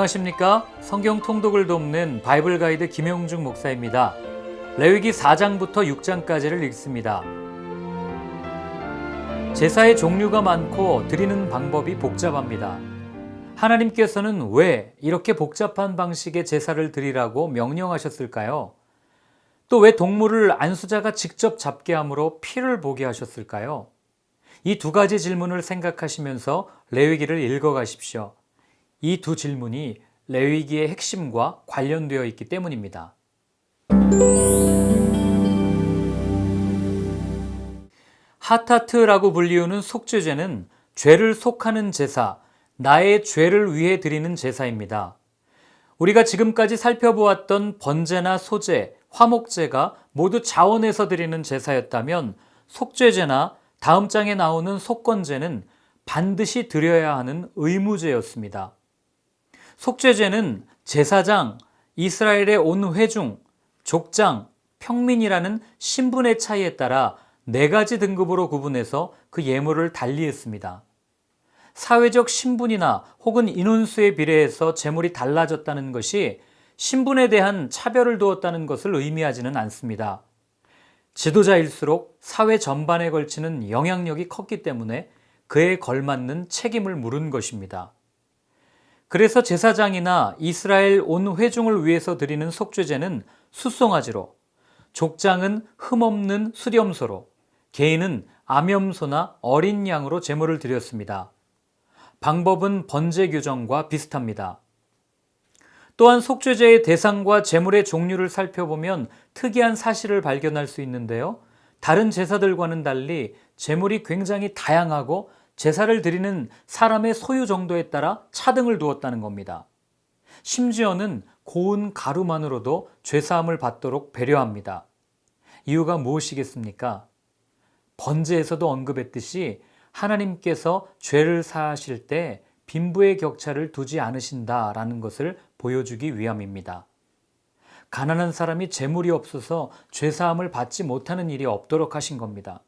안녕하십니까? 성경 통독을 돕는 바이블 가이드 김영중 목사입니다. 레위기 4장부터 6장까지를 읽습니다. 제사의 종류가 많고 드리는 방법이 복잡합니다. 하나님께서는 왜 이렇게 복잡한 방식의 제사를 드리라고 명령하셨을까요? 또 왜 동물을 안수자가 직접 잡게 함으로 피를 보게 하셨을까요? 이 두 가지 질문을 생각하시면서 레위기를 읽어 가십시오. 이 두 질문이 레위기의 핵심과 관련되어 있기 때문입니다. 하타트라고 불리우는 속죄제는 죄를 속하는 제사, 나의 죄를 위해 드리는 제사입니다. 우리가 지금까지 살펴보았던 번제나 소제, 화목제가 모두 자원에서 드리는 제사였다면 속죄제나 다음 장에 나오는 속건제는 반드시 드려야 하는 의무제였습니다. 속죄제는 제사장, 이스라엘의 온 회중, 족장, 평민이라는 신분의 차이에 따라 네 가지 등급으로 구분해서 그 예물을 달리했습니다. 사회적 신분이나 혹은 인원수에 비례해서 재물이 달라졌다는 것이 신분에 대한 차별을 두었다는 것을 의미하지는 않습니다. 지도자일수록 사회 전반에 걸치는 영향력이 컸기 때문에 그에 걸맞는 책임을 물은 것입니다. 그래서 제사장이나 이스라엘 온 회중을 위해서 드리는 속죄제는 수송아지로, 족장은 흠없는 수렴소로, 개인은 암염소나 어린 양으로 제물을 드렸습니다. 방법은 번제 규정과 비슷합니다. 또한 속죄제의 대상과 제물의 종류를 살펴보면 특이한 사실을 발견할 수 있는데요. 다른 제사들과는 달리 제물이 굉장히 다양하고 제사를 드리는 사람의 소유 정도에 따라 차등을 두었다는 겁니다. 심지어는 고운 가루만으로도 죄사함을 받도록 배려합니다. 이유가 무엇이겠습니까? 번제에서도 언급했듯이 하나님께서 죄를 사하실 때 빈부의 격차를 두지 않으신다라는 것을 보여주기 위함입니다. 가난한 사람이 재물이 없어서 죄사함을 받지 못하는 일이 없도록 하신 겁니다.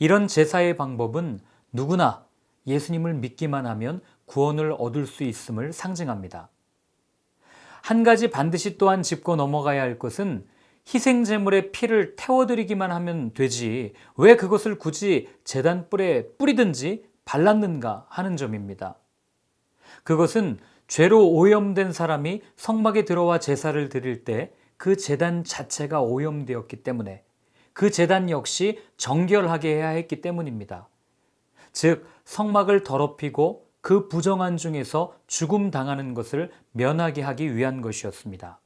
이런 제사의 방법은 누구나 예수님을 믿기만 하면 구원을 얻을 수 있음을 상징합니다. 한 가지 반드시 또한 짚고 넘어가야 할 것은 희생제물의 피를 태워드리기만 하면 되지 왜 그것을 굳이 재단불에 뿌리든지 발랐는가 하는 점입니다. 그것은 죄로 오염된 사람이 성막에 들어와 제사를 드릴 때 그 재단 자체가 오염되었기 때문에 그 재단 역시 정결하게 해야 했기 때문입니다. 즉, 성막을 더럽히고 그 부정한 중에서 죽음 당하는 것을 면하게 하기 위한 것이었습니다.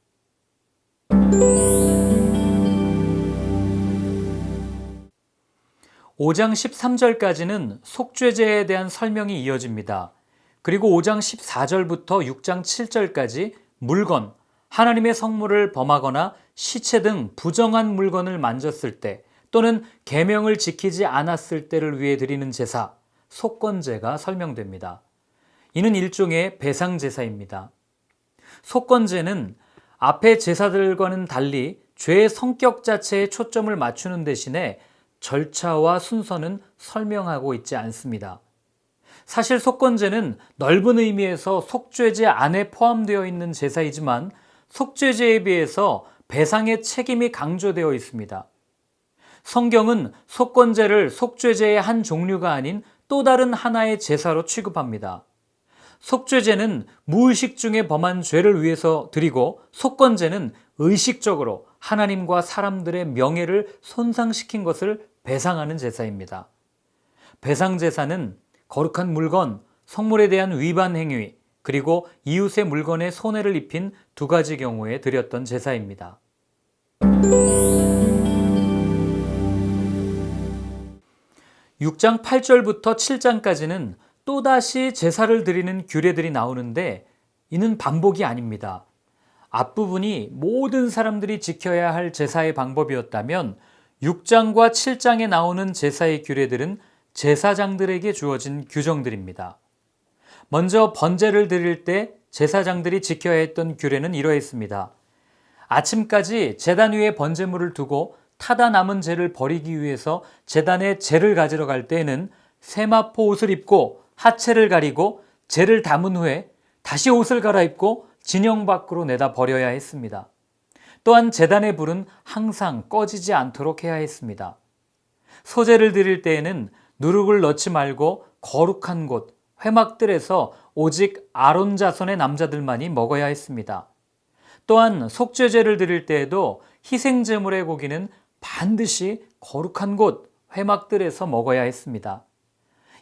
5장 13절까지는 속죄제에 대한 설명이 이어집니다. 그리고 5장 14절부터 6장 7절까지 물건, 하나님의 성물을 범하거나 시체 등 부정한 물건을 만졌을 때 또는 계명을 지키지 않았을 때를 위해 드리는 제사, 속건제가 설명됩니다. 이는 일종의 배상 제사입니다. 속건제는 앞의 제사들과는 달리 죄의 성격 자체에 초점을 맞추는 대신에 절차와 순서는 설명하고 있지 않습니다. 사실 속건제는 넓은 의미에서 속죄제 안에 포함되어 있는 제사이지만 속죄제에 비해서 배상의 책임이 강조되어 있습니다. 성경은 속건제를 속죄제의 한 종류가 아닌 또 다른 하나의 제사로 취급합니다. 속죄제는 무의식 중에 범한 죄를 위해서 드리고 속건제는 의식적으로 하나님과 사람들의 명예를 손상시킨 것을 배상하는 제사입니다. 배상 제사는 거룩한 물건, 성물에 대한 위반 행위, 그리고 이웃의 물건에 손해를 입힌 두 가지 경우에 드렸던 제사입니다. 6장 8절부터 7장까지는 또다시 제사를 드리는 규례들이 나오는데 이는 반복이 아닙니다. 앞부분이 모든 사람들이 지켜야 할 제사의 방법이었다면 6장과 7장에 나오는 제사의 규례들은 제사장들에게 주어진 규정들입니다. 먼저 번제를 드릴 때 제사장들이 지켜야 했던 규례는 이러했습니다. 아침까지 제단 위에 번제물을 두고 타다 남은 재를 버리기 위해서 제단에 재를 가지러 갈 때에는 세마포 옷을 입고 하체를 가리고 재를 담은 후에 다시 옷을 갈아입고 진영 밖으로 내다 버려야 했습니다. 또한 재단의 불은 항상 꺼지지 않도록 해야 했습니다. 소재를 드릴 때에는 누룩을 넣지 말고 거룩한 곳, 회막들에서 오직 아론 자손의 남자들만이 먹어야 했습니다. 또한 속죄제를 드릴 때에도 희생제물의 고기는 반드시 거룩한 곳, 회막들에서 먹어야 했습니다.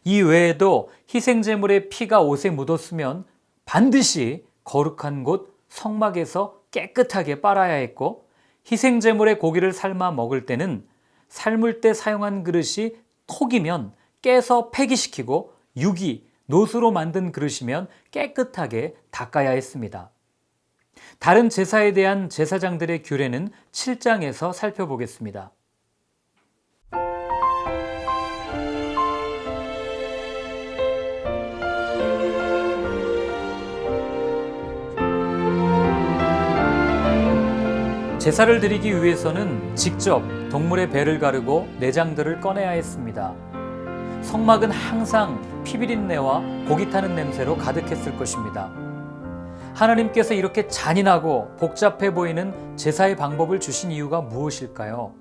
이 외에도 희생제물의 피가 옷에 묻었으면 반드시 거룩한 곳, 성막에서 깨끗하게 빨아야 했고 희생제물의 고기를 삶아 먹을 때는 삶을 때 사용한 그릇이 톡이면 깨서 폐기시키고 유기, 노수로 만든 그릇이면 깨끗하게 닦아야 했습니다. 다른 제사에 대한 제사장들의 규례는 7장에서 살펴보겠습니다. 제사를 드리기 위해서는 직접 동물의 배를 가르고 내장들을 꺼내야 했습니다. 성막은 항상 피비린내와 고기 타는 냄새로 가득했을 것입니다. 하나님께서 이렇게 잔인하고 복잡해 보이는 제사의 방법을 주신 이유가 무엇일까요?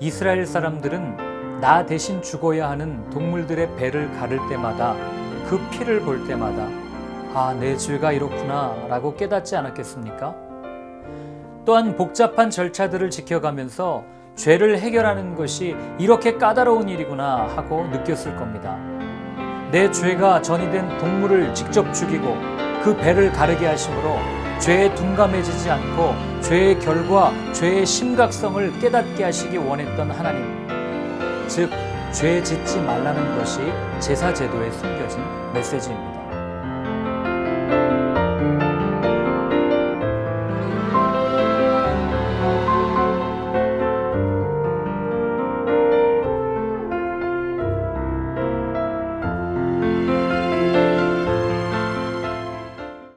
이스라엘 사람들은 나 대신 죽어야 하는 동물들의 배를 가를 때마다 그 피를 볼 때마다 아, 내 죄가 이렇구나 라고 깨닫지 않았겠습니까? 또한 복잡한 절차들을 지켜가면서 죄를 해결하는 것이 이렇게 까다로운 일이구나 하고 느꼈을 겁니다. 내 죄가 전이된 동물을 직접 죽이고 그 배를 가르게 하심으로 죄에 둔감해지지 않고 죄의 결과, 죄의 심각성을 깨닫게 하시기 원했던 하나님. 즉, 죄 짓지 말라는 것이 제사 제도에 숨겨진 메시지입니다.